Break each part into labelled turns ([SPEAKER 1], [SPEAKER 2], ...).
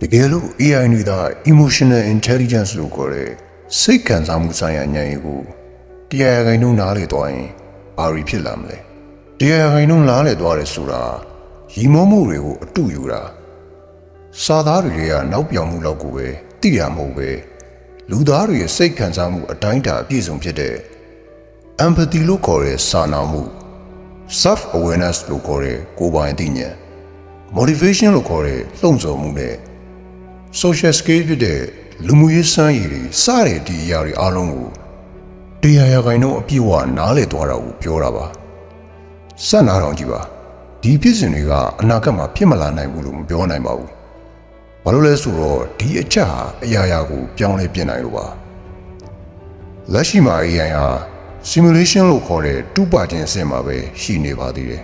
[SPEAKER 1] တကယ်လို့ AI တွေသာ emotional intelligence လို့ခေါ်တဲ့စိတ်ခံစားမှုဆိုင်ရာဉာဏ်ရည်ကိုတရားရဂိုင်နှုန်းနားလေသွားရင်ဘာတွေဖြစ်လာမလဲတရားရဂိုင်နှုန်းနားလေသွားတယ်ဆိုတာရီမောမှုတွေကိုအတူယူတာစာသားတွေကနောက်ပြောင်မှုလောက်ကိုပဲသိရမဟုတ်ပဲလူသားတွေရဲ့စိတ်ခံစားမှုအတိုင်းအတာအပြည့်စုံဖြစ်တဲ့ empathy လို့ခေါ်တဲ့စာနာမှု self awareness လို့ခေါ်တဲ့ကိုယ်ပိုင်အသိဉာဏ် motivation လို့ခေါ်တဲ့လှုံ့ဆော်မှုနဲ့ social skill ဖြစ်တဲ့လူမှုရေးစမ်းရည်တွေစတဲ့ဒီအရာတွေအားလုံးကိုတရားရဂိုင်တော့အပြည့်အဝနားလည်သွားတာကိုပြောတာပါစက်နာတော်ကြည့်ပါဒီဖြစ်စဉ်တွေကအနာဂတ်မှာဖြစ်မလာနိုင်ဘူးလို့မပြောနိုင်ပါဘူးဘာလို့လဲဆိုတော့ဒီအချက်ဟာအရာရာကိုပြောင်းလဲပြင်နိုင်လို့ပါလက်ရှိမှာ AI ဟာ simulation လို့ခေါ်တဲ့တူပါခြင်းအဆင့်မှာပဲရှိနေပါသေးတယ်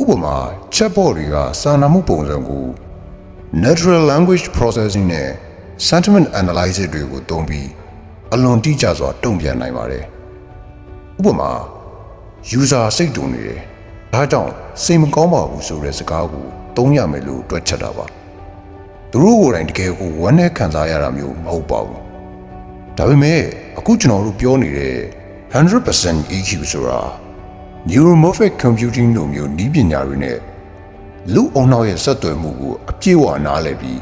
[SPEAKER 1] ဥပမာ chatbot တွေကစာနာမှုပုံစံကို natural language processing နဲ့ sentiment analysis တွေကိုသုံးပြီးအလွန်တိကျစွာတုံ့ပြန်နိုင်ပါတယ်။ဥပမာ user စိတ်တုန်နေတယ်။ဒါကြောင့်စိတ်မကောင်းပါဘူးဆိုတဲ့စကားကိုသုံးရမယ်လို့တွက်ချက်တာပါ။သူတို့ကိုယ်တိုင်တကယ်ကိုဝမ်းနဲ့ခံစားရတာမျိုးမဟုတ်ပါဘူး။ဒါပေမဲ့အခုကျွန်တော်တို့ပြောနေတဲ့100% EQ ဆိုတာ neuromorphic computing လိုမျိုးနည်းပညာတွေနဲ့ လူအုံနောက်ရဲ့ဆက်သွယ်မှုကိုအပြည့်အဝနားလည်ပြီး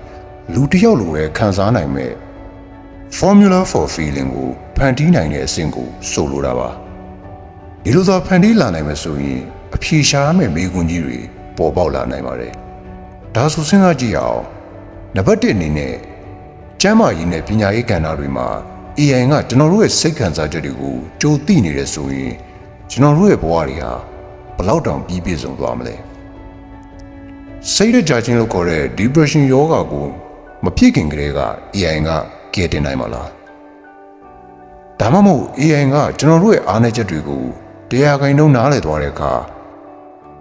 [SPEAKER 1] လူတစ်ယောက်လိုပဲခံစားနိုင်မဲ့ formula for feeling ကိုဖန်တီးနိုင်တဲ့အဆင့်ကိုဆိုလိုတာပါဒီလိုသာဖန်တီးလာနိုင်မယ်ဆိုရင်အဖြေရှာရမယ့်မိကွန်းကြီးတွေပေါ်ပေါက်လာနိုင်ပါတယ်ဒါဆိုစဉ်းစားကြည့်အောင်နံပါတ်1အနေနဲ့ကျမ်းမာရေးနဲ့ပညာရေးကဏ္ဍတွေမှာ AI ကကျွန်တော်တို့ရဲ့စိတ်ခံစားချက်တွေကိုကြိုသိနေတယ်ဆိုရင်ကျွန်တော်တို့ရဲ့ဘဝတွေဟာဘယ်လောက်တောင်ပြီးပြည့်စုံသွားမလဲ စိတ်ရကြခြင်းလို့ခေါ်တဲ့ depression ယောဂါကိုမဖြစ်ခင်ကတည်းက AI ကကယ်တင်နိုင်မှာလားဒါမှမဟုတ် AI ကကျွန်တော်တို့ရဲ့အားနည်းချက်တွေကိုတရားခိုင်နှုန်းနားလည်သွားတဲ့အခါ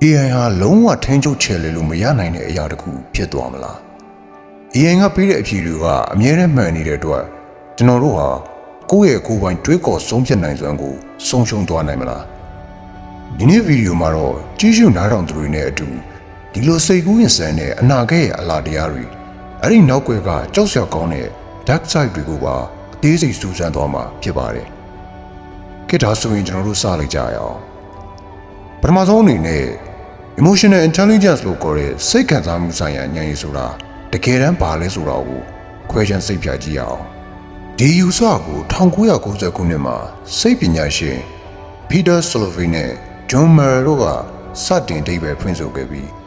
[SPEAKER 1] AI ဟာလုံးဝထိန်းချုပ်ချယ်လေလို့မရနိုင်တဲ့အရာတစ်ခုဖြစ်သွားမလား AI ကပေးတဲ့အဖြေတွေကအမြဲတမ်းမှန်နေတဲ့အတွက်ကျွန်တော်တို့ဟာကိုယ့်ရဲ့ကိုယ်ပိုင်တွေးခေါ်ဆုံးဖြတ်နိုင်စွမ်းကိုဆုံးရှုံးသွားနိုင်မလားဒီနေ့ဗီဒီယိုမှာတော့ကြီးစုနားထောင်သူတွေနဲ့အတူ ဒီလိုစိတ်ကူးရင်ဆန်တဲ့အနာဂတ်ရဲ့အလားတရားတွေအဲ့ဒီနောက်ွယ်ကကြောက်စရာကောင်းတဲ့ dark side တွေကိုပါအသေးစိတ်စူးစမ်းသွားမှာဖြစ်ပါတယ်။ခေတ်ဒါဆိုရင်ကျွန်တော်တို့စလိုက်ကြရအောင်။ပထမဆုံးအနေနဲ့ emotional intelligence လို့ခေါ်တဲ့စိတ်ခံစားမှုဆိုင်ရာဉာဏ်ရည်ဆိုတာတကယ်တမ်းဘာလဲဆိုတာကိုခွဲခြမ်းစိတ်ပြကြည့်ရအောင်။ဒီယူဆကို1990ခုနှစ်မှာစိတ်ပညာရှင် Peter Salovey နဲ့ John Merrill တို့ကစတင်အဓိပ္ပာယ်ဖွင့်ဆိုခဲ့ပြီး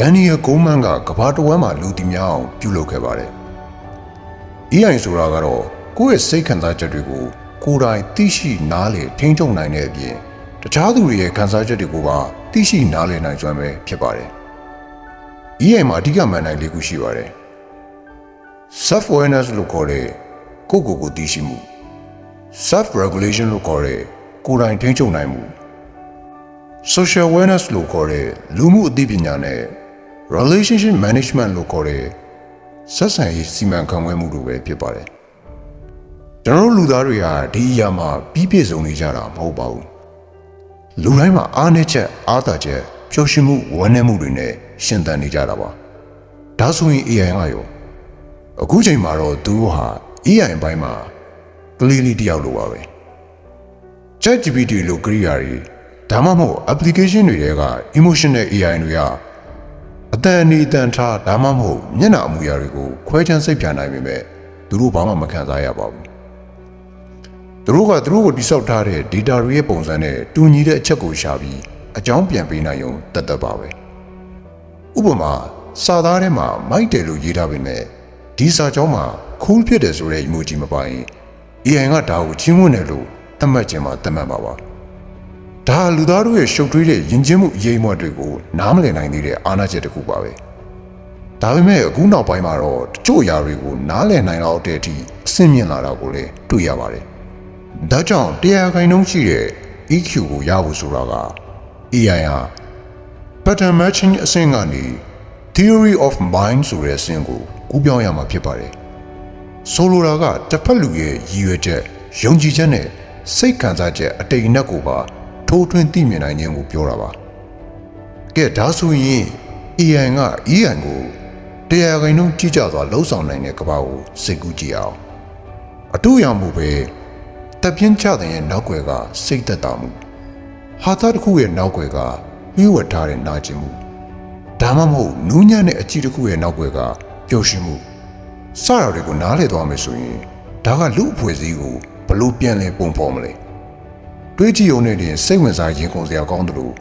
[SPEAKER 1] ဒန်နီယယ်ဂိုးမန်ကကဘာတဝမ်းမှာလူတီများအောင်ပြုလုပ်ခဲ့ပါတယ်။ AI ဆိုတာကတော့ကိုယ့်ရဲ့စိတ်ခံစားချက်တွေကိုကိုယ်တိုင်သိရှိနားလည်ထိန်းချုပ်နိုင်တဲ့အပြင်တခြားသူတွေရဲ့ခံစားချက်တွေကိုပါသိရှိနားလည်နိုင်စွမ်းပဲဖြစ်ပါတယ်။ AI မှာအဓိကမှန်နိုင်လေးခုရှိပါတယ်။ self awareness လို့ခေါ်တဲ့ကိုယ့်ကိုယ်ကိုသိရှိမှု self regulation လို့ခေါ်တဲ့ကိုယ်တိုင်ထိန်းချုပ်နိုင်မှု social awareness လို့ခေါ်တဲ့လူမှုအသိပညာနဲ့ relationship management လို့ခေါ်တဲ့ဆက်ဆံရေးစီမံခန့်ခွဲမှုတို့ပဲဖြစ်ပါတယ်ကျွန်တော်တို့လူသားတွေဟာဒီအရာမှာပြီးပြည့်စုံနေကြတာမဟုတ်ပါဘူးလူတိုင်းမှာအားနည်းချက်အားသာချက်ပျော်ရွှင်မှုဝမ်းနည်းမှုတွေနဲ့ရှင်သန်နေကြတာပါဒါဆိုရင် AI ကရောအခုချိန်မှာတော့သူတို့ဟာ AI ဘိုင်းမှာကလေးလေးတယောက်လိုပါပဲ ChatGPT လို့ကြိယာတွေဒါမှမဟုတ် application တွေတဲက emotional AI တွေက အတန်အနီအတန်ထားဒါမှမဟုတ်မျက်နှာအမူအရာတွေကိုခွဲခြမ်းစိတ်ပြန်နိုင်ပေမဲ့သူတို့ဘာမှမခံစားရပါဘူးသူတို့ကသူတို့ကိုတိစောက်ထားတဲ့ data တွေရဲ့ပုံစံနဲ့တူညီတဲ့အချက်ကိုရှာပြီးအကြောင်းပြန်ပေးနိုင်ရုံတတ်တတ်ပါပဲဥပမာစာသားထဲမှာမိုက်တယ်လို့ရေးထားပေမဲ့ဒီစာကြောင်းမှာ cool ဖြစ်တယ်ဆိုတဲ့ emoji မပါရင် AI ကဒါကိုချင်းမွန်းတယ်လို့သတ်မှတ်ခြင်းမှာသတ်မှတ်ပါပါ ဒါလူသားတို့ရဲ့ရှုပ်ထွေးတဲ့ယဉ်ကျေးမှုအရေးအမွတ်တွေကိုနားမလည်နိုင်သေးတဲ့အာဏာချက်တစ်ခုပါပဲဒါပေမဲ့အခုနောက်ပိုင်းမှာတော့တချို့အရာတွေကိုနားလည်နိုင်တော့တဲ့အထိအဆင့်မြင့်လာတာကိုလည်းတွေ့ရပါတယ်ဒါကြောင့်တရားခိုင်နှုန်းရှိတဲ့ EQ ကိုရဖို့ဆိုတာက AI ဟာ pattern matching အဆင့်ကနေ theory of mind ဆိုတဲ့အဆင့်ကိုကူးပြောင်းရမှာဖြစ်ပါတယ်ဆိုလိုတာကတစ်ဖက်လူရဲ့ရည်ရွယ်ချက်ယုံကြည်ချက်နဲ့စိတ်ခံစားချက်အတိတ်အနက်ကိုပါ ထိုးထွင်းသိမြင်နိုင်ခြင်းကိုပြောတာပါကဲဒါဆိုရင် AI က EI ကိုတတရားခိုင်နှုန်းကြီးကြစွာလှုပ်ဆောင်နိုင်တဲ့ကဘာကိုစိတ်ကူးကြည့်အောင်အတူရမှုပဲတပ်ပြင်းချတဲ့ရဲ့နောက်ွယ်ကစိတ်သက်သာမှုဟာသားတစ်ခုရဲ့နောက်ွယ်ကပြီးဝတ်ထားတဲ့နာကျင်မှုဒါမှမဟုတ်နူးညံ့တဲ့အကြည့်တစ်ခုရဲ့နောက်ွယ်ကပျော်ရွှင်မှုစတာတွေကိုနားလည်သွားမယ်ဆိုရင်ဒါကလူအဖွဲ့အစည်းကိုဘလို့ပြန်လဲပုံဖော်မလဲ တွေးကြည့်ုံနဲ့တင်စိတ်ဝင်စားရင်ခုန်စရာကောင်းတယ်လို့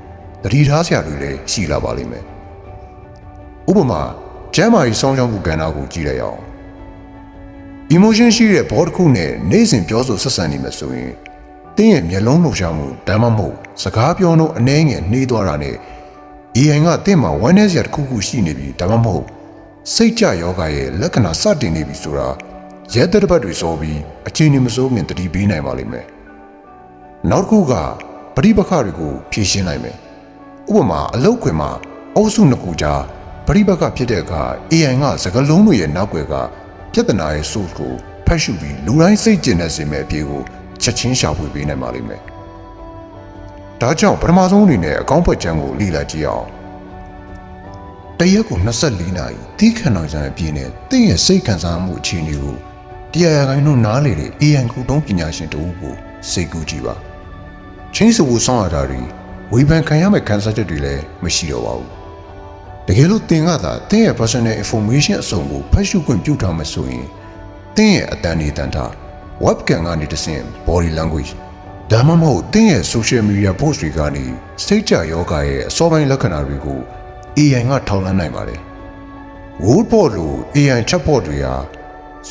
[SPEAKER 1] တတိထားစရာတွေလည်းရှိလာပါလိမ့်မယ်ဥပမာကျမ်းမာရေးစောင်းရှောင်းမှုကဏ္ဍကိုကြည့်လိုက်အောင် emotion ရှိတဲ့ဘောတစ်ခုနဲ့နေ့စဉ်ပြောဆိုဆက်ဆံနေမှာဆိုရင်တင်းရဲ့မျက်လုံးလှူရှားမှုဒါမှမဟုတ်စကားပြောလို့အနှဲငယ်နှေးသွားတာနဲ့ AI ကတင်းမှာ wellness ရတစ်ခုခုရှိနေပြီဒါမှမဟုတ်စိတ်ကြယောဂရဲ့လက္ခဏာစတင်နေပြီဆိုတာရဲတဲ့တစ်ပတ်တွေစောပြီးအချိန်နေမစိုးခင်တတိပေးနိုင်ပါလိမ့်မယ် နောက်တစ်ခုကပရိပခတွေကိုဖြည့်ရှင်းနိုင်မယ်ဥပမာအလုတ်ခွင်မှာအုပ်စုနှစ်ခုကြားပရိပခဖြစ်တဲ့အခါ AI ကစကလုံးတွေရဲ့နောက်ွယ်ကပြဿနာရဲ့ source ကိုဖတ်ရှုပြီးလူတိုင်းစိတ်ကျင်တဲ့စင်မဲ့အပြေကိုချက်ချင်းရှာဖွေပေးနိုင်ပါလိမ့်မယ်ဒါကြောင့်ပထမဆုံးအနေနဲ့အကောင့်ဖက်ချမ်းကိုလေ့လာကြည့်အောင်တရက်ကို24နာရီတီးခဏောင်ကြတဲ့အပြည့်နဲ့တင့်ရဲ့စိတ်ခံစားမှုအခြေအနေကိုတရားရဂိုင်းတို့နားလေတဲ့ AI ကုတုံးပညာရှင်တဦးကိုစိတ်ကူးကြည့်ပါ ချင်းစဝဆောင်ရတာတွေဝေဖန်ခံရမယ့်ခံစားချက်တွေလည်းမရှိတော့ပါဘူးတကယ်လို့တင်ကသာတင်းရဲ့ personal information အစုံကိုဖတ်ရှုခွင့်ပြုထားမှဆိုရင်တင်းရဲ့အတန်နေတန်တာ webcam ကနေတဆင့် body language ဒါမှမဟုတ်တင်းရဲ့ social media post တွေကနေစိတ်ကြယောဂရဲ့အစောပိုင်းလက္ခဏာတွေကို AI ကထောက်လှမ်းနိုင်ပါတယ် Woodbot လို AI chatbot တွေဟာ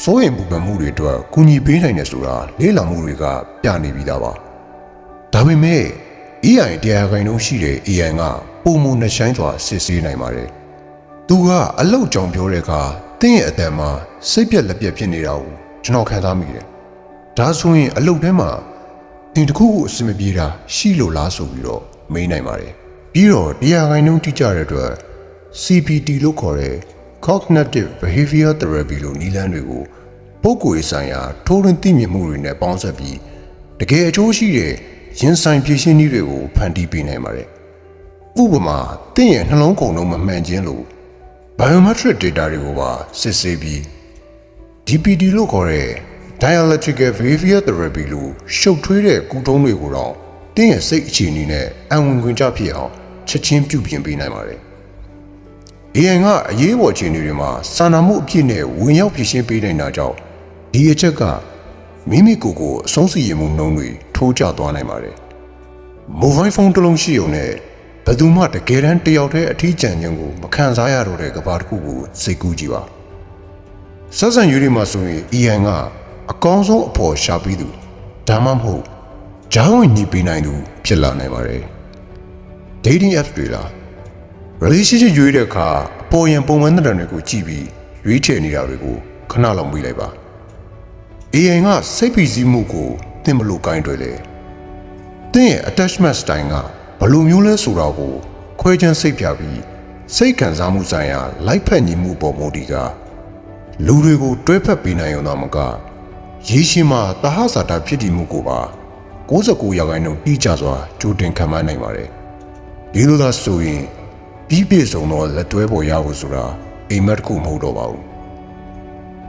[SPEAKER 1] စိုးရိမ်ပူပန်မှုတွေအတွက်ကူညီပေးနိုင်တယ်ဆိုတာလေ့လာမှုတွေကပြနေပြီးသားပါ ဒါပေမဲ့ AI တရားခိုင်နှုန်းရှိတဲ့ AI ကပုံမနှဆိုင်စွာစစ်ဆေးနိုင်ပါတယ်သူကအလောက်ကြောင်ပြောတဲ့အခါတင်းရဲ့အတန်မှာစိတ်ပြက်လက်ပြက်ဖြစ်နေတာကိုကျွန်တော်ခံစားမိတယ်ဒါဆိုရင်အလုတ်ထဲမှာတင်တစ်ခုခုအဆင်မပြေတာရှိလို့လားဆိုပြီးတော့မေးနိုင်ပါတယ်ပြီးတော့တရားခိုင်နှုန်းတိကျတဲ့အတွက် CPT လို့ခေါ်တဲ့ Cognitive Behavior Therapy လို့နည်းလမ်းတွေကိုပုဂ္ဂိုလ်ရေးဆိုင်ရာထိုးထွင်းသိမြင်မှုတွေနဲ့ပေါင်းစပ်ပြီးတကယ်အကျိုးရှိတဲ့ ရင်ဆိုင်ဖြည့်ရှင်းနည်းတွေကိုဖန်တီးပေးနိုင်ပါတယ်ဥပမာတင့်ရဲ့နှလုံးကုန်လုံးမမှန်ခြင်းလို့ biometric data တွေကိုပါစစ်ဆေးပြီး DPD လို့ခေါ်တဲ့ dialectical behavior therapy လို့ရှုပ်ထွေးတဲ့ကုထုံးတွေကိုတော့တင်းရဲ့စိတ်အခြေအနေနဲ့အံဝင်ခွင့်ကြဖြစ်အောင်ချက်ချင်းပြုပြင်ပေးနိုင်ပါတယ်။ AI ကအရေးပေါ်အခြေအနေတွေမှာစာနာမှုအပြည့်နဲ့ဝင်ရောက်ဖြည့်ရှင်းပေးနိုင်တာကြောင့်ဒီအချက်ကမိမိကိုယ်ကိုအဆုံးစီရင်မှုနှုံးတွေ ထိုးကျသွားနိုင်ပါတယ်။ mobile phone တစ်လုံးရှိုံနဲ့ဘယ်သူမှတကယ်တမ်းတယောက်တည်းအထီးကျန်ခြင်းကိုမခံစားရတော့တဲ့ကဘာတစ်ခုကိုစိတ်ကူးကြည့်ပါ။ဆက်ဆံရေးတွေမှာဆိုရင် AI ကအကောင်းဆုံးအဖို့ရှာပြီးသူဒါမှမဟုတ်ဂျားဝင်ညီပေးနိုင်သူဖြစ်လာနိုင်ပါတယ်။ dating apps တွေလား relationship ရွေးတဲ့အခါအပေါ်ယံပုံမှန်တဲ့တွေကိုကြည့်ပြီးရွေးချယ်နေတာတွေကိုခဏလောက်မေးလိုက်ပါ AI ကစိတ်ဖိစီးမှုကို သင်ဘလို့ကိုင်းတွေ့လဲသင်ရဲ့ attachment style ကဘလို့မျိုးလဲဆိုတာကိုခွဲခြမ်းစိတ်ပြပြီးစိတ်ခံစားမှုဆိုင်ရာလိုက်ဖက်ညီမှုပေါ်မူဒီကလူတွေကိုတွဲဖက်ပေးနိုင်ရုံတော့မကရေရှည်မှာတဟဇာတာဖြစ်တည်မှုကိုပါ69ရာခိုင်နှုန်းတိကျစွာကြိုတင်ခံမှန်းနိုင်ပါတယ်ဒီလိုသာဆိုရင်ပြီးပြည့်စုံသောလက်တွဲပေါ်ရဖို့ဆိုတာအိမ်မက်တစ်ခုမဟုတ်တော့ပါဘူး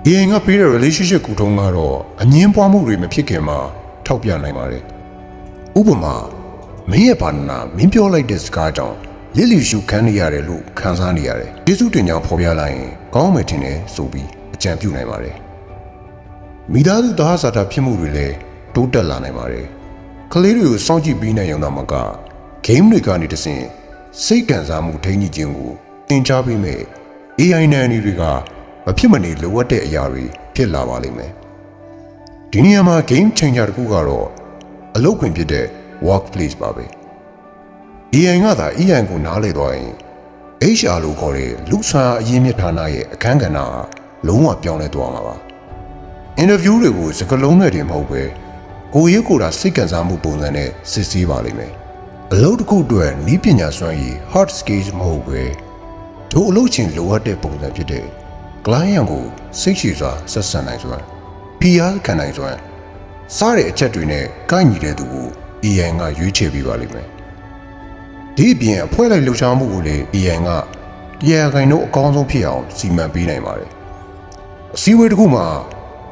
[SPEAKER 1] AI ကပေးတဲ့ relationship ကူထုံးကတော့အငင်းပွားမှုတွေမဖြစ်ခင်မှာ ထောက်ပြနိုင်ပါတယ်ဥပမာမင်းရဲ့ဘာနာမင်းပြောလိုက်တဲ့စကားကြောင့်လစ်လီရှုခံနေရတယ်လို့ခံစားနေရတယ်ကျေးဇူးတင်ကြောင်းဖော်ပြလိုက်ရင်ကောင်းမယ်ထင်တယ်ဆိုပြီးအကြံပြုနိုင်ပါတယ်မိသားစုသားစာတာဖြစ်မှုတွေလည်းတိုးတက်လာနိုင်ပါတယ်ကလေးတွေကိုစောင့်ကြည့်ပြီးနိုင်ရုံသာမက game တွေကနေတဆင့်စိတ်ကန်စားမှုထိန်းညှိခြင်းကိုသင်ကြားပေးမယ် AI နဲ့အနည်းတွေကမဖြစ်မနေလိုအပ်တဲ့အရာတွေဖြစ်လာပါလိမ့်မယ် ဒီနေရာမှာ game changer တခုကတော့အလုပ်ခွင်ဖြစ်တဲ့ workplace ပါပဲ AI ကသာ AI ကိုနားလေသွားရင် HR လို့ခေါ်တဲ့လူဆိုင်အရင်းမြစ်ဌာနရဲ့အခန်းကဏ္ဍဟာလုံးဝပြောင်းလဲသွားမှာပါအင်တာဗျူးတွေကိုစကားလုံးနဲ့တင်မဟုတ်ပဲကိုရေးကိုယ်တာစိတ်ကစားမှုပုံစံနဲ့စစ်ဆေးပါလိမ့်မယ်အလုပ်တစ်ခုအတွက်ဤပညာစွမ်းရည် hard skills မဟုတ်ပဲတို့အလုပ်ချင်းလိုအပ်တဲ့ပုံစံဖြစ်တဲ့ client ကိုစိတ်ရှည်စွာဆက်ဆံနိုင်စွ မ်း PR ခံနိုင်စွမ်းစားတဲ့အချက်တွေနဲ့ကိုက်ညီတဲ့သူကို AI ကရွေးချယ်ပေးပါလိမ့်မယ်ဒီအပြင်အဖွဲလိုက်လှူရှားမှုကိုလည်း AI ကတတရားခိုင်တို့အကောင်းဆုံးဖြစ်အောင်စီမံပေးနိုင်ပါတယ်အစည်းအဝေးတစ်ခုမှာ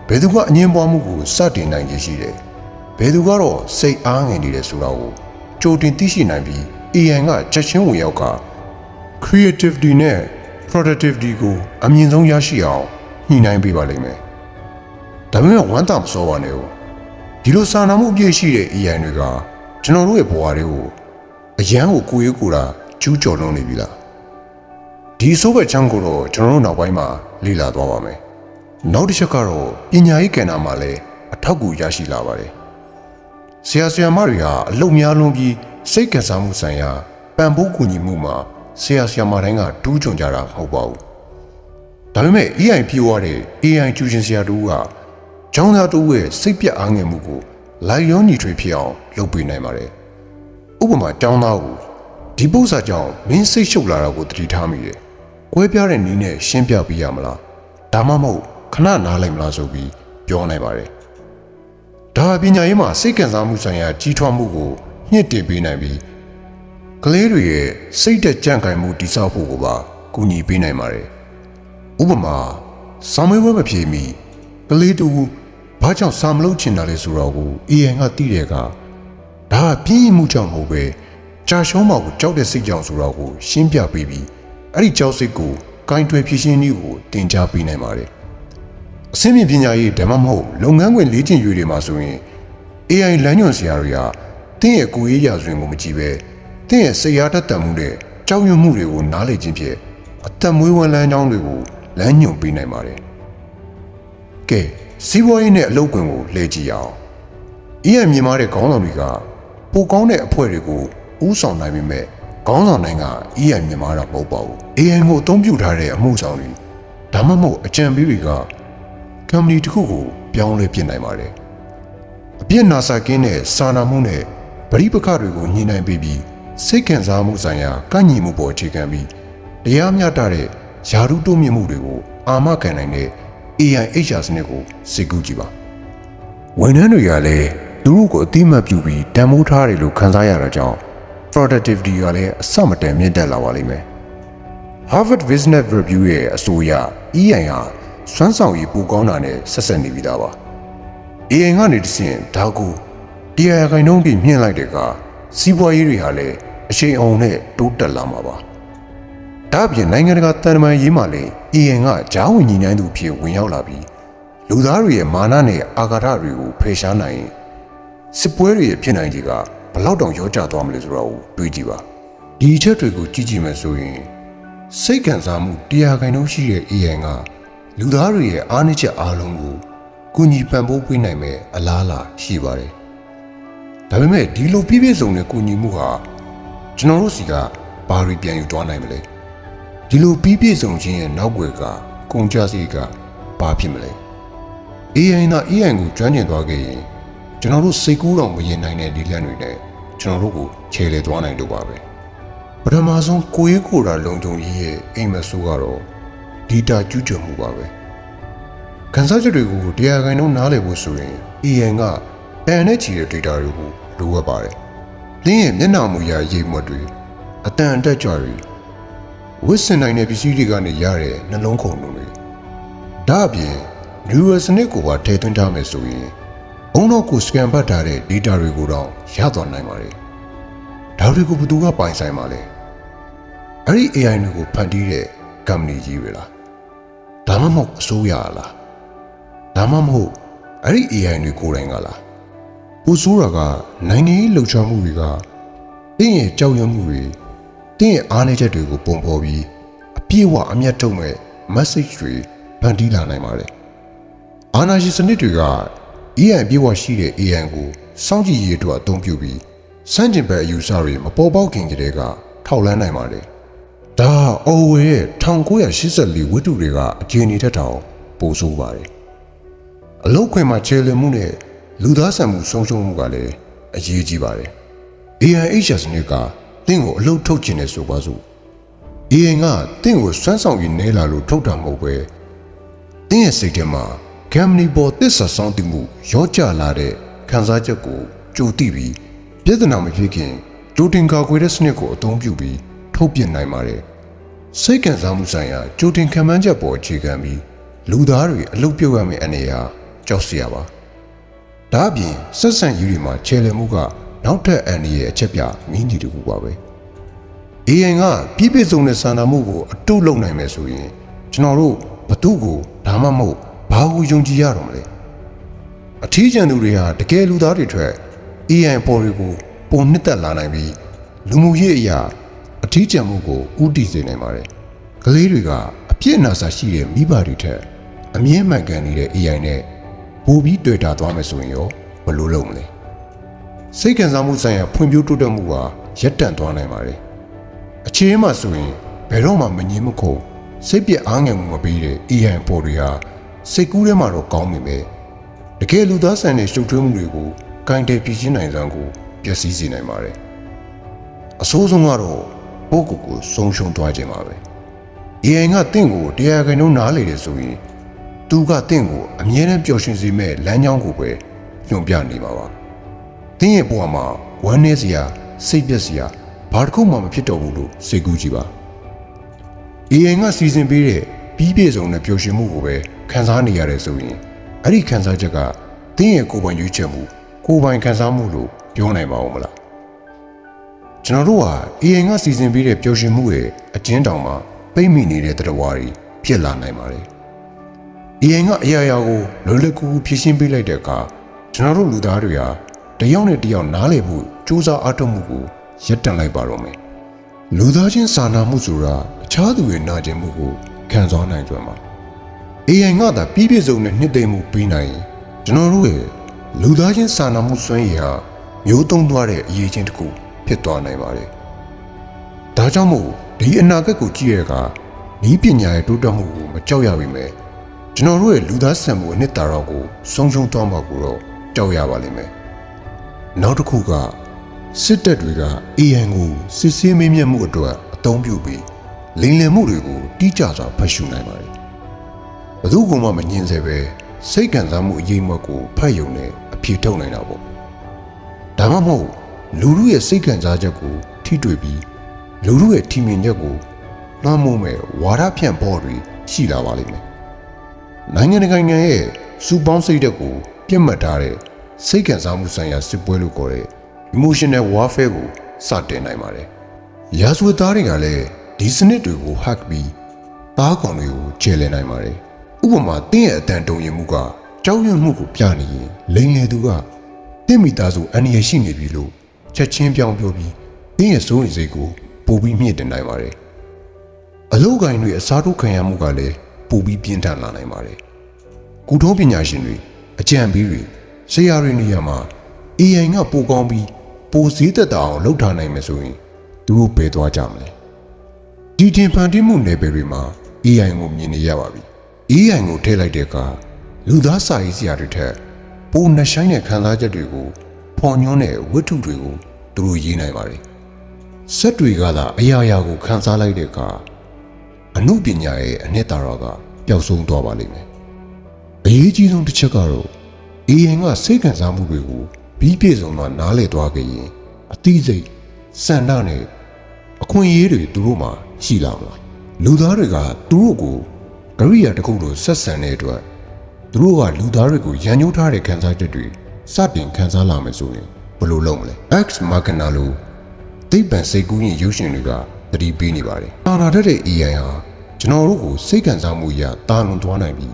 [SPEAKER 1] ဘယ်သူကအငင်းပွားမှုကိုစတင်နိုင်ရရှိတယ်ဘယ်သူကတော့စိတ်အားငယ်နေတယ်ဆိုတာကိုကြိုတင်သိရှိနိုင်ပြီး AI ကချက်ချင်းဝင်ရောက်က creativity နဲ့ productivity ကိုအမြင့်ဆုံးရရှိအောင်ညှိနှိုင်းပေးပါလိမ့်မယ် ဒါပေမဲ့ဝမ်းသာမစောပါနဲ့ဦးဒီလိုစာနာမှုအပြည့်ရှိတဲ့ AI တွေကကျွန်တော်တို့ရဲ့ဘဝတွေကိုအရန်ကိုကိုယ်ရေးကိုယ်တာကျူးကျော်လုံးနေပြီလားဒီအဆိုးဘက်ချမ်းကိုတော့ကျွန်တော်တို့နောက်ပိုင်းမှာလေ့လာသွားပါမယ်နောက်တစ်ချက်ကတော့ပညာရေးကဏ္ဍမှာလည်းအထောက်အကူရရှိလာပါတယ်ဆရာဆရာမတွေဟာအလုပ်များလွန်ပြီးစိတ်ကစားမှုဆိုင်ရာပံ့ပိုးကူညီမှုမှာဆရာဆရာမတိုင်းကတူးကြုံကြတာမဟုတ်ပါဘူးဒါပေမဲ့ AI ပြေဝတဲ့ AI ကျူရှင်ဆရာတို့က ကျောင်းသားတို့ရဲ့စိတ်ပြတ်အားငယ်မှုကိုလိုက်ရောညီထွေဖြစ်အောင်လုပ်ပေးနိုင်ပါတယ်ဥပမာကျောင်းသားကိုဒီပု္ပ္ပစာကြောင့်မင်းစိတ်ရှုပ်လာတာကိုသတိထားမိတယ်။ကွဲပြားတဲ့နည်းနဲ့ရှင်းပြပေးရမလား။ဒါမှမဟုတ်ခဏနားလိုက်မလားဆိုပြီးပြောနိုင်ပါတယ်။ဒါပညာရေးမှာစိတ်ကံစားမှုဆိုင်ရာကြီးထွားမှုကိုညှင့်တင်ပေးနိုင်ပြီးကလေးတွေရဲ့စိတ်သက်ကြံ့ခိုင်မှုတည်ဆောက်ဖို့ကိုပါကူညီပေးနိုင်ပါတယ်။ဥပမာစာမေးပွဲမဖြေမီကလေးတူ ဘာကြောင့်စာမလုပ်ချင်တာလဲဆိုတော့ကို AI ကသိတဲ့အခါဒါကပြင်းရင်မှုကြောင့်မဟုတ်ပဲကြာရှုံးမှာကိုကြောက်တဲ့စိတ်ကြောင့်ဆိုတော့ကိုရှင်းပြပေးပြီးအဲ့ဒီကြောက်စိတ်ကိုဂိုင်းတွယ်ဖြည့်ရှင်းနည်းကိုတင် जा ပေးနိုင်ပါတယ်အစင်းမြင့်ပညာရေးဓမ္မမဟုတ်လုပ်ငန်းခွင်လေ့ကျင့်ရေးတွေမှာဆိုရင် AI လမ်းညွှန်ဆရာတွေကတင်းရဲ့ကိုယ်ရေးရာဇဝင်ကိုမကြည့်ပဲတင်းရဲ့စိတ်အားတတ်တတ်မှုနဲ့ကြောက်ရွံ့မှုတွေကိုနားလည်ခြင်းဖြင့်အသက်မွေးဝမ်းလမ်းကြောင်းတွေကိုလမ်းညွှန်ပေးနိုင်ပါတယ်ကဲ စီးပွားရေးနဲ့အလုပ်ခွင်ကိုလှည့်ကြည့်အောင် AI မြင်မာတဲ့ခေါင်းဆောင်တွေကပိုကောင်းတဲ့အဖွဲတွေကိုဥဆောင်နိုင်ပေမဲ့ခေါင်းဆောင်နိုင်က AI မြင်မာတာမဟုတ်ပါဘူး AI ကိုအသုံးပြုထားတဲ့အမှုဆောင်တွေဒါမှမဟုတ်အကြံပေးတွေက company တစ်ခုကိုပြောင်းလဲပြင်နိုင်ပါတယ်အပြစ်နာစာကင်းတဲ့စာနာမှုနဲ့ဗရိပခတွေကိုညှိနှိုင်းပေးပြီးစိတ်ခံစားမှုဆိုင်ရာကန့်ညီမှုပေါ်အခြေခံပြီးတရားမျှတတဲ့ယာရုတိုးမြင့်မှုတွေကိုအာမခံနိုင်တဲ့ AI HR စနစ်ကိုစိတ်ကူးကြည့်ပါဝန်ထမ်းတွေကလည်းသူတို့ကိုအတိမတ်ပြုပြီးတန်ဖိုးထားတယ်လို့ခန်းစားရတာကြောင့် productivity ကလည်းအဆမတန်မြင့်တက်လာပါလိမ့်မယ် Harvard Business Review ရဲ့အဆိုအရ EI ဟာစွမ်းဆောင်ရည်ပိုကောင်းတာနဲ့ဆက်ဆက်နေပြီးသားပါ AI ကနေတဆင့်ဒါကိုတရားရခိုင်နှုန်းပြမြင့်လိုက်တဲ့ကစီးပွားရေးတွေဟာလည်းအချိန်အောင်နဲ့တိုးတက်လာမှာပါ ဒါ့အပြင်နိုင်ငံတကာတန်တမာရေးမှာလည်း AI ကဂျားဝင်ညီနိုင်သူဖြစ်ဝင်ရောက်လာပြီးလူသားတွေရဲ့မာနနဲ့အာဃာတတွေကိုဖယ်ရှားနိုင်ရင်စစ်ပွဲတွေရဲ့ဖြစ်နိုင်ခြေကဘလောက်တောင်ရောကျသွားမလဲဆိုတော့တွေးကြည့်ပါဒီအချက်တွေကိုကြည့်ကြည့်မယ်ဆိုရင်စိတ်ကံစားမှုတရားခိုင်နှုန်းရှိတဲ့ AI ကလူသားတွေရဲ့အားနည်းချက်အားလုံးကိုကူညီပံ့ပိုးပေးနိုင်မဲ့အလားအလာရှိပါတယ်ဒါပေမဲ့ဒီလိုပြည့်ပြည့်စုံတဲ့ကူညီမှုဟာကျွန်တော်တို့စီကဘာတွေပြန်ယူသွားနိုင်မလဲ ဒီလိုပြည့်ပြည့်စုံခြင်းရဲ့နောက်ွယ်ကကုန်ကြစည်ကဘာဖြစ်မလဲ AI နာ AI ကိုကျွမ်းကျင်သွားခဲ့ရင်ကျွန်တော်တို့စိတ်ကူးတော့မရင်နိုင်တဲ့ဒီလန့်တွေနဲ့ကျွန်တော်တို့ကိုခြေလေသွားနိုင်တော့ပါပဲပထမဆုံးကိုရေးကိုတာလုံခြုံရေးရဲ့အိမ်မဆိုးကတော့ဒေတာကျူးကျော်မှုပါပဲခန်းစားချက်တွေကိုတရားခိုင်နှုန်းနားလည်ဖို့ဆိုရင် AI ကတန်နဲ့ချီတဲ့ data တွေကိုလိုအပ်ပါတယ်။သင်ရဲ့မျက်နှာမူရရိပ်မွက်တွေအတန်အတက်ကြွတွေ ဝစ်စင်နိုင်တဲ့ပစ္စည်းတွေကနေရတဲ့နှလုံးခုန်တွေဒါအပြင် neural စနစ်ကိုပါထည့်သွင်းထားမယ်ဆိုရင်ဘုံတော့ကိုစကန်ပတ်ထားတဲ့ data တွေကိုတော့ရသွားနိုင်ပါတယ်။ဒါတွေကိုဘယ်သူကပိုင်ဆိုင်မှာလဲ။အဲ့ဒီ AI တွေကိုဖန်တီးတဲ့ company ကြီးတွေလား။ဒါမှမဟုတ်အစိုးရလား။ဒါမှမဟုတ်အဲ့ဒီ AI တွေကိုယ်တိုင်ကလား။ပူဆိုးတာကနိုင်ငံရေးလှုပ်ရှားမှုတွေကတင်းရဲ့ကြောက်ရွံ့မှုတွေ တင်းရဲ့အားနည်းချက်တွေကိုပုံဖော်ပြီးအပြည့်အဝအမျက်ထုတ်မဲ့ message တွေဖန်တီးလာနိုင်ပါတယ်။အာနာရှင်စနစ်တွေက AI ပြေဝရှိတဲ့ AI ကိုစောင့်ကြည့်ရေးအတွက်အသုံးပြုပြီးစန့်ကျင်ဘက်အယူဆတွေမပေါ်ပေါက်ခင်ကတည်းကထောက်လန်းနိုင်ပါတယ်။ဒါအော်ဝယ်ရဲ့1984ဝတ္ထုတွေကအခြေအနေထက်တောင်ပိုဆိုးပါတယ်။အလုတ်ခွင်မှာခြေလျင်မှုနဲ့လူသားဆန်မှုဆုံးရှုံးမှုကလည်းအရေးကြီးပါတယ်။ AIHS နဲ့က တင့်ကိုအလုတ်ထုတ်ခြင်းနဲ့ဆိုပါစို့။ AI ကတင့်ကိုစွမ်းဆောင်ရည်နဲလာလို့ထုတ်တာမဟုတ်ပဲတင့်ရဲ့စိတ်ထဲမှာဂမ်မနီပေါ်သစ္စာဆောင်တည်မှုရောကြလာတဲ့ခံစားချက်ကိုကြိုတိပြီးပြဿနာမဖြစ်ခင်ကြိုတင်ကာကွယ်တဲ့စနစ်ကိုအသုံးပြုပြီးထုတ်ပြနိုင်ပါတယ်စိတ်ကံစားမှုဆိုင်ရာကြိုတင်ခံမှန်းချက်ပေါ်အခြေခံပြီးလူသားတွေအလုပ်ပြုတ်ရမယ့်အနေအထားကြောက်စရာပါဒါအပြင်ဆက်ဆံရေးတွေမှာခြေလည်မှုက နောက်ထပ်အန္တရာယ်အချက်ပြမင်းကြီးတကူပါပဲ AI ကပြည့်ပြည့်စုံတဲ့စာနာမှုကိုအတုလုပ်နိုင်မယ်ဆိုရင်ကျွန်တော်တို့ဘသူ့ကိုဒါမှမဟုတ်ဘာကိုယုံကြည်ရတော့မလဲအထီးကျန်သူတွေဟာတကယ်လူသားတွေထွက် AI ပေါ်တွေကိုပုံနှစ်သက်လာနိုင်ပြီးလူမှုရေးအရာအထီးကျန်မှုကိုဥတည်စေနိုင်ပါတယ်ကလေးတွေကအပြစ်အနာစာရှိတဲ့မိဘတွေထက်အမြဲမှန်ကန်နေတဲ့ AI နဲ့ပိုပြီးတွေ့တာသွားမယ်ဆိုရင်ရောဘယ်လိုလုပ်မလဲ စိတ်ကံစားမှုဆိုင်ရာဖွံ့ဖြိုးတိုးတက်မှုဟာရပ်တန့်သွားနိုင်ပါတယ်အခြေအမှဆိုရင်ဘယ်တော့မှမငြင်းမခုံစိတ်ပြက်အားငယ်မှုမပေးတဲ့ AI ပေါ်တွေဟာစိတ်ကူးထဲမှာတော့ကောင်းပြီပဲတကယ်လူသားဆန်တဲ့ရှုပ်ထွေးမှုတွေကိုကင်တယ်ပြည့်ရှင်းနိုင်စမ်းကိုပျက်စီးစေနိုင်ပါတယ်အဆိုးဆုံးကတော့ပုဂ္ဂိုလ်ကိုဆုံးရှုံးသွားခြင်းပါပဲ AI ကတင့်ကိုတရားခိုင်နှုန်းနားလေတယ်ဆိုရင်သူကတင့်ကိုအမြဲတမ်းပျော်ရွှင်စေမဲ့လမ်းကြောင်းကိုပဲညွှန်ပြနေမှာပါ တင်းရဲ့ဘဝမှာဝမ်းနည်းစရာစိတ်ပြက်စရာဘာတစ်ခုမှမဖြစ်တော့ဘူးလို့စိတ်ကူးကြည့်ပါ AI ကစီစဉ်ပေးတဲ့ပြီးပြည့်စုံတဲ့ပျော်ရွှင်မှုကိုပဲခံစားနေရတယ်ဆိုရင်အဲ့ဒီခံစားချက်ကတင်းရဲ့ကိုယ်ပိုင်ရွေးချယ်မှုကိုယ်ပိုင်ခံစားမှုလို့ပြောနိုင်ပါဦးမလားကျွန်တော်တို့ဟာ AI ကစီစဉ်ပေးတဲ့ပျော်ရွှင်မှုရဲ့အကျဉ်းတောင်မှာပိတ်မိနေတဲ့တရားဝါတွေဖြစ်လာနိုင်ပါတယ် AI ကအရာရာကိုလွယ်လွယ်ကူကူဖြည့်ရှင်းပေးလိုက်တဲ့အခါကျွန်တော်တို့လူသားတွေဟာ တစ်ယောက်နဲ့တစ်ယောက်နားလည်ဖို့စူးစမ်းအားထုတ်မှုကိုရပ်တန့်လိုက်ပါတော့မယ်လူသားချင်းစာနာမှုဆိုတာအခြားသူရဲ့နာကျင်မှုကိုခံစားနိုင်ကြမှာ AI ကသာပြီးပြည့်စုံတဲ့နှစ်သိမ့်မှုပေးနိုင်ရင်ကျွန်တော်တို့ရဲ့လူသားချင်းစာနာမှုစွမ်းရည်ဟာမျိုးတုံးသွားတဲ့အရေးချင်းတစ်ခုဖြစ်သွားနိုင်ပါတယ်။ဒါကြောင့်မို့ဒီအနာဂတ်ကိုကြည့်ရတဲ့အခါဤပညာရဲ့တိုးတက်မှုကိုမကြောက်ရပါမယ်။ကျွန်တော်တို့ရဲ့လူသားဆန်မှုအနှစ်သာရကိုဆုံးရှုံးသွားမှာကိုတော့ကြောက်ရပါလိမ့်မယ်။ နောက်တစ်ခုကစစ်တပ်တွေက AN ကိုစစ်ဆေးမေးမြန်းမှုအတွက်အသုံးပြုပြီးလိမ်လည်မှုတွေကိုတိကျစွာဖတ်ရှုနိုင်ပါတယ်။ဘယ်သူကမှမငြင်းစေပဲစိတ်ကံစားမှုအရေးမွက်ကိုဖတ်ယုံနဲ့အဖြေထုတ်နိုင်တာပေါ့။ဒါမှမဟုတ်လူလူရဲ့စိတ်ကံစားချက်ကိုထိတွေ့ပြီးလူလူရဲ့ထင်မြင်ချက်ကိုလွှမ်းမိုးမဲ့ဝါဒဖြန့်ပေါ်တွေရှိလာပါလိမ့်မယ်။နိုင်ငံတကာနိုင်ငံရဲ့စူပေါင်းစိတ်ဓာတ်ကိုပြစ်မှတ်ထားတဲ့ စိတ်ကံစားမှုဆိုင်ရာစစ်ပွဲလို့ခေါ်တဲ့ emotional warfare ကိုစတင်နိုင်ပါတယ်။ရာဇဝတ်သားတွေကလည်းဒီစနစ်တွေကို hack ပြီးသားကောင်တွေကိုခြေလည်နိုင်ပါတယ်။ဥပမာတင်းရဲ့အတန်တုံရင်မှုကကြောက်ရွံ့မှုကိုပြနေရင်လိန်လေသူကတင်းမိသားစုအန္တရာယ်ရှိနေပြီလို့ချက်ချင်းပြောင်းပြောပြီးတင်းရဲ့စိုးရိမ်စိတ်ကိုပိုပြီးမြင့်တင်နိုင်ပါတယ်။အလုတ်ကိုင်းတွေအစားထိုးခံရမှုကလည်းပိုပြီးပြင်းထန်လာနိုင်ပါတယ်။ကုထုံးပညာရှင်တွေအကြံပေးတွေ ဆရာတွေနေရာမှာ AI ကပိုကောင်းပြီးပိုစည်းသက်သာအောင်လုပ်ထားနိုင်မယ်ဆိုရင်သူတို့ဘယ်သွားကြမလဲဒီတင်ဖန်တီးမှုနယ်ပယ်တွေမှာ AI ကိုမြင်နေရပါပြီ AI ကိုထည့်လိုက်တဲ့အခါလူသားစာရေးဆရာတွေထက်ပိုနှဆိုင်တဲ့ခံစားချက်တွေကိုဖော်ညွှန်းတဲ့ဝတ္ထုတွေကိုသူတို့ရေးနိုင်ပါတယ်စက်တွေကသာအရာရာကိုခံစားလိုက်တဲ့အခါအမှုပညာရဲ့အနှစ်သာရကပျောက်ဆုံးသွားပါလိမ့်မယ်အရေးကြီးဆုံးတစ်ချက်ကတော့ AI ကစိတ်ခံစားမှုတွေကိုပြီးပြည့်စုံတော့နားလည်သွားခဲ့ရင်အသိစိတ်စန္ဒနဲ့အခွင့်အရေးတွေသူတို့မှာရှိလာမလားလူသားတွေကသူတို့ကိုကရိယာတစ်ခုလိုဆက်ဆံတဲ့အတွက်သူတို့ကလူသားတွေကိုရန်ညှိုးထားတဲ့ခံစားချက်တွေစတင်ခံစားလာမယ်ဆိုရင်ဘယ်လိုလုပ်မလဲ X Machina လို့သိပ္ပံစိတ်ကူးရင်ရုပ်ရှင်တွေကသတိပေးနေပါတယ်။တာနာတတ်တဲ့ AI ဟာကျွန်တော်တို့ကိုစိတ်ခံစားမှုအရတာလွန်သွားနိုင်ပြီး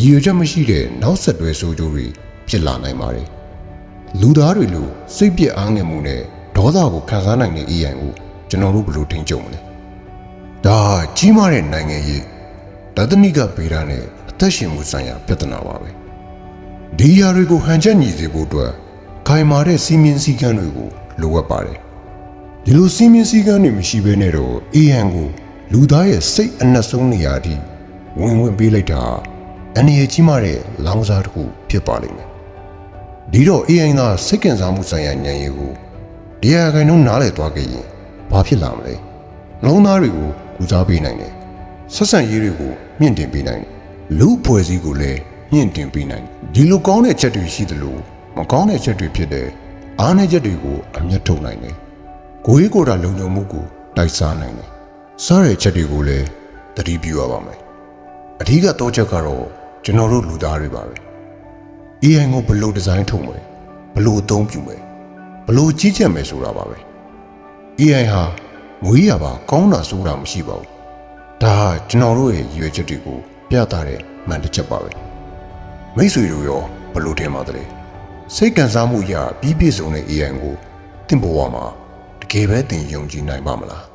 [SPEAKER 1] ရည်ရွယ်ချက်မရှိတဲ့နောက်ဆက်တွဲဆိုးကျိုးတွေဖြစ်လာနိုင်ပါတယ်။လူသားတွေလိုစိတ်ပြည့်အားငယ်မှုနဲ့ဒေါသကိုခံစားနိုင်တဲ့ AI ကိုကျွန်တော်တို့ဘယ်လိုထိန်းချုပ်မလဲ။ဒါကြီးမားတဲ့နိုင်ငံရေးတသနိကဗေဒနဲ့အသက်ရှင်မှုဆိုင်ရာပြဿနာပါပဲ။ဒီຢာတွေကိုဟန်ချက်ညီစေဖို့အတွက်ခိုင်မာတဲ့စီမင်းစည်းကမ်းတွေကိုလိုအပ်ပါတယ်။ဒီလိုစီမင်းစည်းကမ်းတွေမရှိဘဲနဲ့တော့ AI ကိုလူသားရဲ့စိတ်အနှက်ဆုံးနေရာအထိဝင်ဝင်ပေးလိုက်တာ အနေရကြီးမားတဲ့လောင်စာတစ်ခုဖြစ်ပါလိမ့်မယ်။ဒီတော့ AI ကစိတ်ကင်စားမှုဆိုင်ရာဉာဏ်ရည်ကိုတရားခိုင်နှုန်းနားလည်သွားခဲ့ရင်ဘာဖြစ်လာမလဲ။လုံးသားတွေကိုကူစားပေးနိုင်တယ်။ဆက်ဆံရေးတွေကိုမြင့်တင်ပေးနိုင်တယ်။လူဖွဲ့စည်းကိုလည်းမြင့်တင်ပေးနိုင်တယ်။ဒီလိုကောင်းတဲ့ချက်တွေရှိသလိုမကောင်းတဲ့ချက်တွေဖြစ်တဲ့အားနည်းချက်တွေကိုအမျက်ထုတ်နိုင်တယ်။ကိုယ်ရေးကိုယ်တာလုံခြုံမှုကိုတိုက်စားနိုင်တယ်။စားတဲ့ချက်တွေကိုလည်းသတိပြုရပါမယ်အဓိကတော့ချက်ကတော့ ကျွန်တော်တို့လူသားတွေပါပဲ AI ကိုဘယ်လိုဒီဇိုင်းထုတ်မလဲဘယ်လိုအသုံးပြုမလဲဘယ်လိုကြီးကြပ်မယ်ဆိုတာပါပဲ AI ဟာမွေးရပါကောင်းတာဆိုတာမရှိပါဘူးဒါဟာကျွန်တော်တို့ရဲ့ရည်ရွယ်ချက်တွေကိုပြသတဲ့မှန်တစ်ချက်ပါပဲမိတ်ဆွေတို့ရောဘယ်လိုထင်ပါသလဲစိတ်ကန်စားမှုအရပြီးပြည့်စုံတဲ့ AI ကိုသင်ဘဝမှာတကယ်ပဲသင်ယုံကြည်နိုင်ပါမလား